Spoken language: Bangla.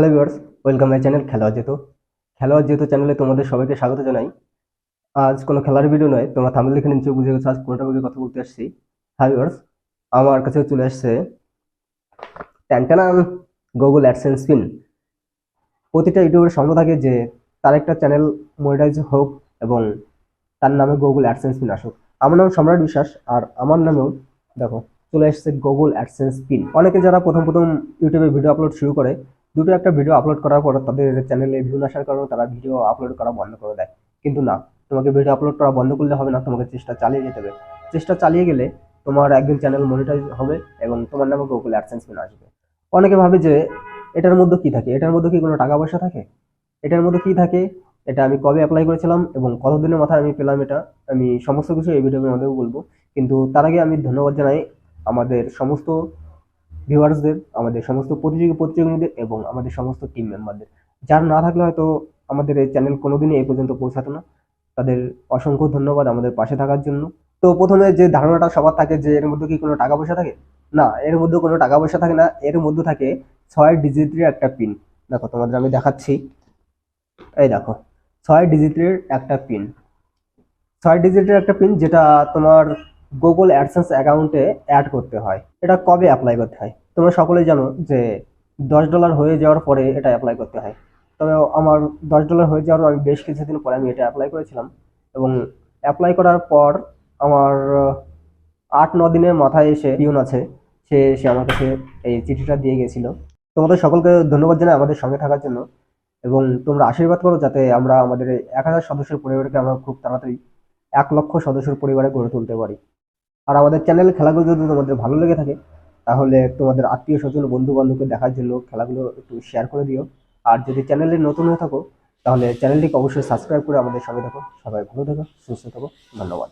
Hello viewers welcome my channel খেলোয়াড় যেহেতু খেলোয়াড় যেহেতু চ্যানেলে তোমাদের সবাইকে স্বাগত জানাই। আজ কোনো খেলার ভিডিও নয়, তোমরা থামলে লিখে নিচ্ছ বুঝে গেছো, আজ কোনটা বুঝে কথা বলতে আসছি। হ্যাঁ ভিউয়ার্স আমার কাছে চলে আসছে ট্যান্টানাম গুগল অ্যাডসেন্স পিন প্রতিটা ইউটিউবের স্বপ্ন থাকে যে, তার একটা চ্যানেল মনিটাইজ হোক এবং তার নামে গুগল অ্যাডসেন্স পিন আসুক। আমার নাম সম্রাট বিশ্বাস, আর আমার নামেও দেখো, চলে এসেছে গুগল অ্যাডসেন্স পিন অনেকে যারা প্রথম প্রথম ইউটিউবে ভিডিও আপলোড শুরু করে দুটো একটা ভিডিও আপলোড করার পর তাদের চ্যানেলে ভিউ আসার কারণে তারা ভিডিও আপলোড করা বন্ধ করে দেয়। কিন্তু না, তোমাকে ভিডিও আপলোড করা বন্ধ করলে হবে না, তোমাকে চেষ্টা চালিয়ে যেতে হবে। চেষ্টা চালিয়ে গেলে তোমার একদিন চ্যানেল মনিটাইজ হবে এবং তোমার নামে গুগল অ্যাডসেন্স পিন আসবে। অনেকে ভাবে যে এটার মধ্যে কি থাকে? এটার মধ্যে কি কোনো টাকা পয়সা থাকে? এটার মধ্যে কি থাকে? এটা আমি কবে অ্যাপ্লাই করেছিলাম এবং কতদিনের মাথায় আমি পেলাম এটা? আমি সমস্ত কিছু এই ভিডিওর মধ্যেও বলব। কিন্তু তার আগে আমি ধন্যবাদ জানাই আমাদের সমস্ত ভিউয়ার্সদের আমাদের সমস্ত প্রতিযোগী প্রতিযোগীদের এবং আমাদের সমস্ত টিম মেম্বারদের যার না থাকলে হয়তো আমাদের এই চ্যানেল কোনোদিনই এই পর্যন্ত পৌঁছাতো না। তাদের অসংখ্য ধন্যবাদ আমাদের পাশে থাকার জন্য। তো প্রথমে যে ধারণাটা সবার থাকে যে এর মধ্যে কি কোনো টাকা পয়সা থাকে? না, এর মধ্যে কোনো টাকা পয়সা থাকে না। এর মধ্যে থাকে ছয় ডিজিটের একটা পিন দেখো, তোমাদের আমি দেখাচ্ছি। এই দেখো, ছয় ডিজিটের একটা পিন ছয় ডিজিটের একটা পিন যেটা তোমার গুগল অ্যাডসেন্স অ্যাকাউন্টে অ্যাড করতে হয়। এটা কবে অ্যাপ্লাই করতে হয়? তোমরা সকলেই জানো যে দশ ডলার হয়ে যাওয়ার পরে এটা অ্যাপ্লাই করতে হয়। তবে আমার দশ ডলার হয়ে যাওয়ার আমি বেশ কিছুদিন পরে আমি এটা অ্যাপ্লাই করেছিলাম এবং অ্যাপ্লাই করার পর আমার আট, ন দিনের মাথায় এসে পিউন আছে। সে সে আমার কাছে এই চিঠিটা দিয়ে গেছিল। তোমাদের সকলকে ধন্যবাদ জানাই আমাদের সঙ্গে থাকার জন্য এবং তোমরা আশীর্বাদ করো যাতে আমরা আমাদের এক হাজার সদস্যের পরিবারকে আমরা খুব তাড়াতাড়ি এক লক্ষ সদস্যের পরিবারে গড়ে তুলতে পারি। আর আমাদের চ্যানেল খেলাগুলো যদি তোমাদের ভালো লেগে থাকে, তাহলে তোমাদের আত্মীয় স্বজন বন্ধু বান্ধবকে দেখার জন্য খেলাগুলো একটু শেয়ার করে দিও। আর যদি চ্যানেলে নতুন হয়ে থাকো, তাহলে চ্যানেলটিকে অবশ্যই সাবস্ক্রাইব করে আমাদের সঙ্গে থাকো। সবাই ভালো থাকো, সুস্থ থাকো, ধন্যবাদ।